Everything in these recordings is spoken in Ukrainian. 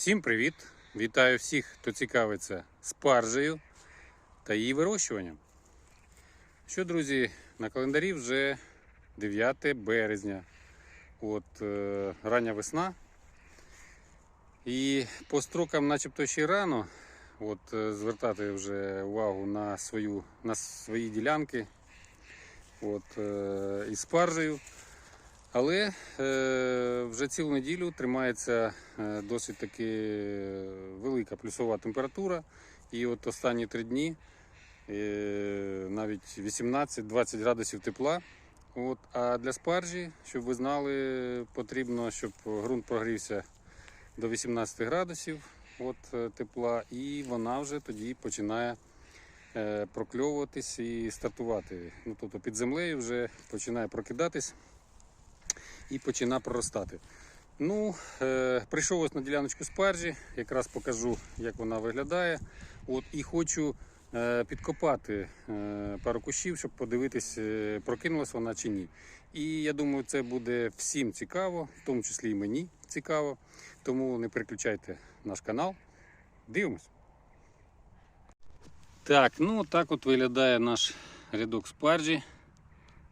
Всім привіт! Вітаю всіх, хто цікавиться спаржею та її вирощуванням. Що, друзі, на календарі вже 9 березня. От е, рання весна. І по строкам, начебто ще рано, от, е, звертати вже увагу на, свою, на свої ділянки от, е, із спаржею. Але е, вже цілу неділю тримається е, досить таки велика плюсова температура. І от останні три дні е, навіть 18-20 градусів тепла. От, а для спаржі, щоб ви знали, потрібно, щоб ґрунт прогрівся до 18 градусів от, е, тепла, і вона вже тоді починає е, прокльовуватись і стартувати. Ну, тобто під землею вже починає прокидатись і починає проростати. Ну, е, прийшов ось на діляночку спаржі, якраз покажу, як вона виглядає. От, і хочу е, підкопати е, пару кущів, щоб подивитись, е, прокинулась вона чи ні. І я думаю, це буде всім цікаво, в тому числі і мені цікаво. Тому не переключайте наш канал. Дивимось. Так, ну так от виглядає наш рядок спаржі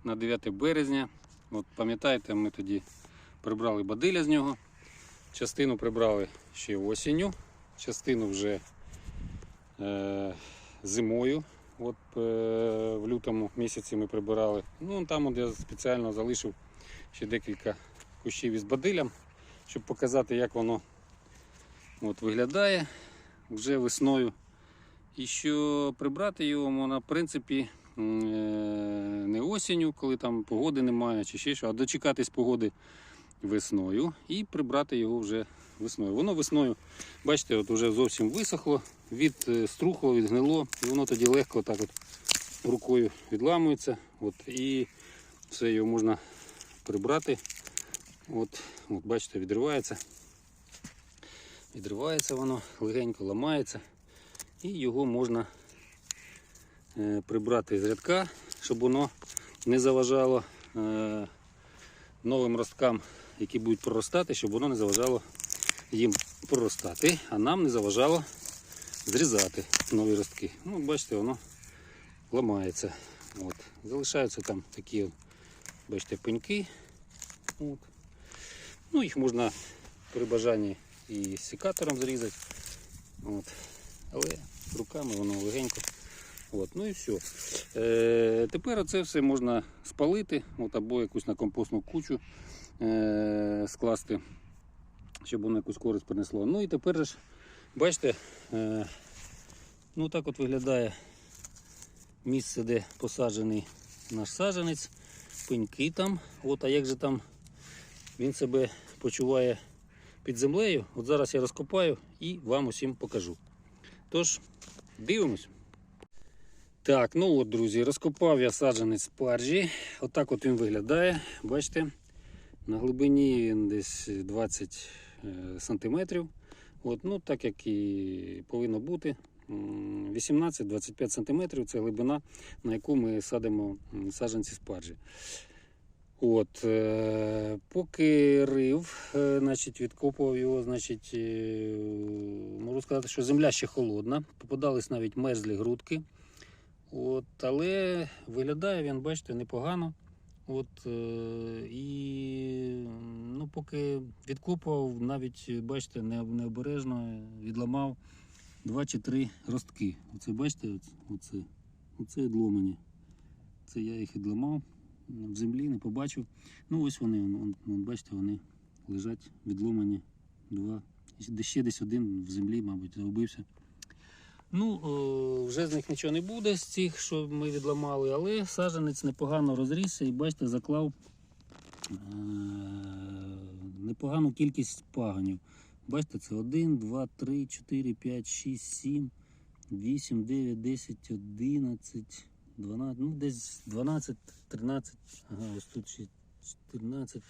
на 9 березня. От пам'ятаєте, ми тоді прибрали бадиля з нього. Частину прибрали ще осінню, частину вже е, зимою. От е, в лютому місяці ми прибирали. Ну там от я спеціально залишив ще декілька кущів із бадилям, щоб показати, як воно от, виглядає вже весною. І що прибрати його можна, в принципі, не осінню, коли там погоди немає, чи ще що, а дочекатись погоди весною і прибрати його вже весною. Воно весною, бачите, от вже зовсім висохло, від е, струхло, відгнило, і воно тоді легко так от рукою відламується. От, і все його можна прибрати. От, от бачите, відривається. Відривається воно, легенько ламається. І його можна е, прибрати з рядка, щоб воно не заважало е, новим росткам, які будуть проростати, щоб воно не заважало їм проростати, а нам не заважало зрізати нові ростки. Ну, бачите, воно ламається. От. Залишаються там такі, бачите, пеньки. От. Ну, їх можна при бажанні і секатором зрізати. От. Але руками воно легенько. От, ну і все. Е, тепер це все можна спалити, от, або якусь на компостну кучу е, скласти, щоб воно якусь користь принесло. Ну і тепер ж, бачите, е, ну так от виглядає місце, де посаджений наш саджанець, пеньки там. От, а як же там він себе почуває під землею, от зараз я розкопаю і вам усім покажу. Тож, дивимось. Так, ну от, друзі, розкопав я саджанець спаржі. Отак от він виглядає. Бачите, на глибині він десь 20 е, сантиметрів. От, ну, так як і повинно бути. 18-25 сантиметрів це глибина, на яку ми садимо саджанці спаржі. От, е, поки рив, е, значить, відкопував його, значить, можу сказати, що земля ще холодна, попадались навіть мерзлі грудки. От, але виглядає він, бачите, непогано. От, е, і ну, поки відкопував, навіть бачите, необережно відламав два чи три ростки. Оце бачите, оце, оце, відломані. Це я їх відламав в землі, не побачив. Ну ось вони, вон, вон, бачите, вони лежать відломані два. Ще десь один в землі, мабуть, загубився. Ну, вже з них нічого не буде з цих, що ми відламали, але саджанець непогано розрісся і бачите, заклав е- непогану кількість пагонів. Бачите, це 1, 2, 3, 4, 5, 6, 7, 8, 9, 10, 11, 12, ну десь 12, 13, ага, ось тут ще 14,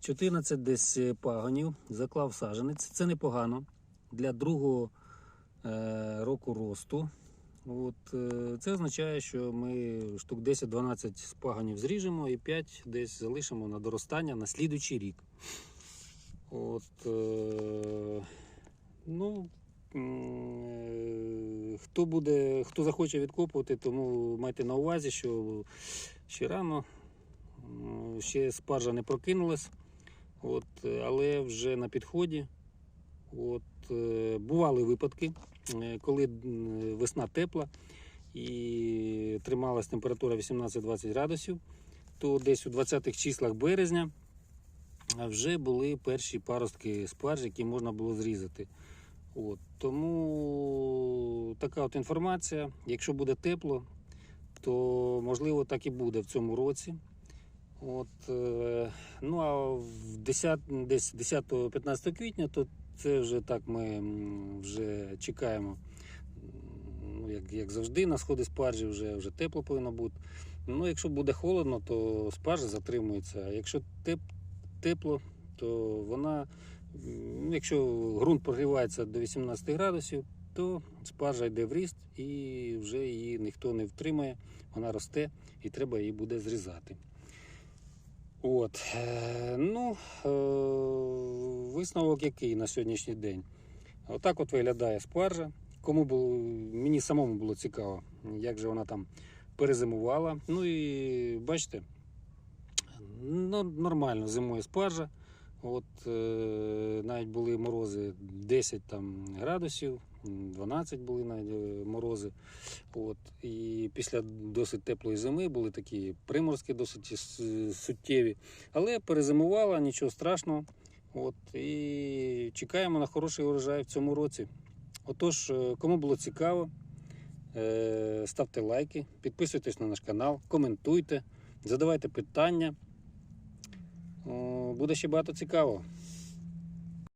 14 десь е, пагонів, заклав саджанець. Це непогано для другого е, Е, року росту. От, е, Це означає, що ми штук 10-12 спаганів зріжемо і 5 десь залишимо на доростання на слідучий рік. От, е, ну, Хто буде, хто захоче відкопувати, тому майте на увазі, що ще рано ще спаржа не прокинулась, от, але вже на підході. От, е, бували випадки, е, коли весна тепла і трималась температура 18-20 градусів, то десь у 20-х числах березня вже були перші паростки спарж, які можна було зрізати. От, тому така от інформація. Якщо буде тепло, то можливо так і буде в цьому році. От, е, ну а в 10, десь 10-15 квітня, то це вже так ми вже чекаємо. Ну, як, як завжди, на сходи спаржі вже, вже тепло повинно бути. Ну, якщо буде холодно, то спаржа затримується. А якщо теп, тепло, то вона, якщо ґрунт прогрівається до 18 градусів, то спаржа йде в ріст і вже її ніхто не втримає, вона росте і треба її буде зрізати. От. е, Ну, е, висновок який на сьогоднішній день. Отак от виглядає спаржа. Кому було, мені самому було цікаво, як же вона там перезимувала. Ну і бачите, нормально зимує спаржа. От, е, навіть були морози 10 там, градусів, 12 були навіть е, морози. От, і після досить теплої зими були такі приморські, досить суттєві. Але перезимувала, нічого страшного. От, і чекаємо на хороший урожай в цьому році. Отож, е, кому було цікаво, е, ставте лайки, підписуйтесь на наш канал, коментуйте, задавайте питання. Буде ще багато цікавого.